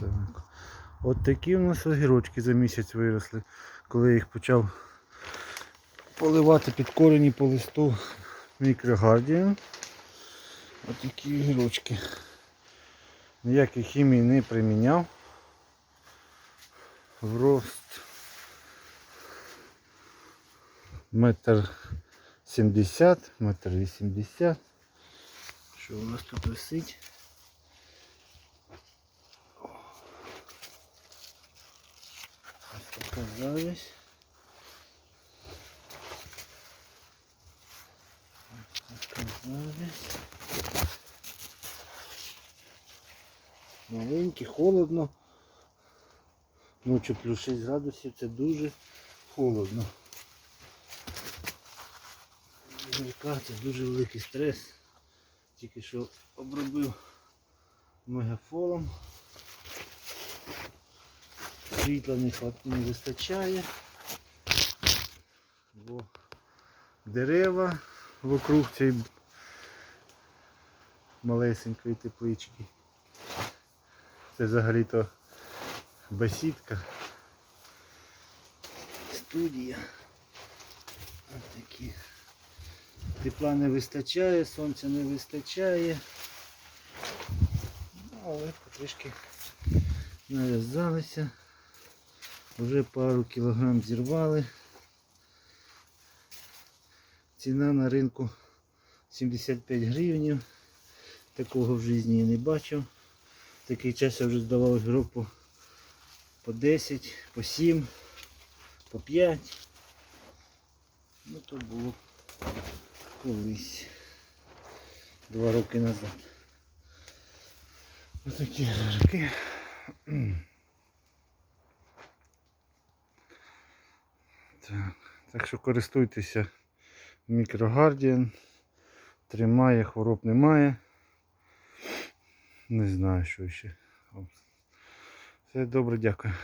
Так. От такі у нас огірочки за місяць виросли, коли я їх почав поливати під корені по листу мікрогардієм. От такі огірочки. Ніякої хімії не приміняв. В рост метр сімдесят, метр вісімдесят. Що у нас тут висить? Така завість. Маленький, холодно. Ночі плюс 6 градусів, це дуже холодно. Яка це дуже великий стрес. Тільки що обробив мегафолом. Світла не, вистачає, бо дерева вокруг цієї малесенької теплички. Це взагалі-то бесідка. Студія. Ось такі. Тепла не вистачає, сонця не вистачає. Ну, Але потрішки нав'язалися. Вже пару кілограм зірвали. Ціна на ринку 75 гривень. Такого в житті я не бачив. Такий час я вже здавав огірок по, по 10, по 7, по 5. Ну то було колись. Два роки назад. Ось такі Так, що користуйтеся мікрогардіан. Тримає, хвороб немає. Не знаю, що ще. Все добре, дякую.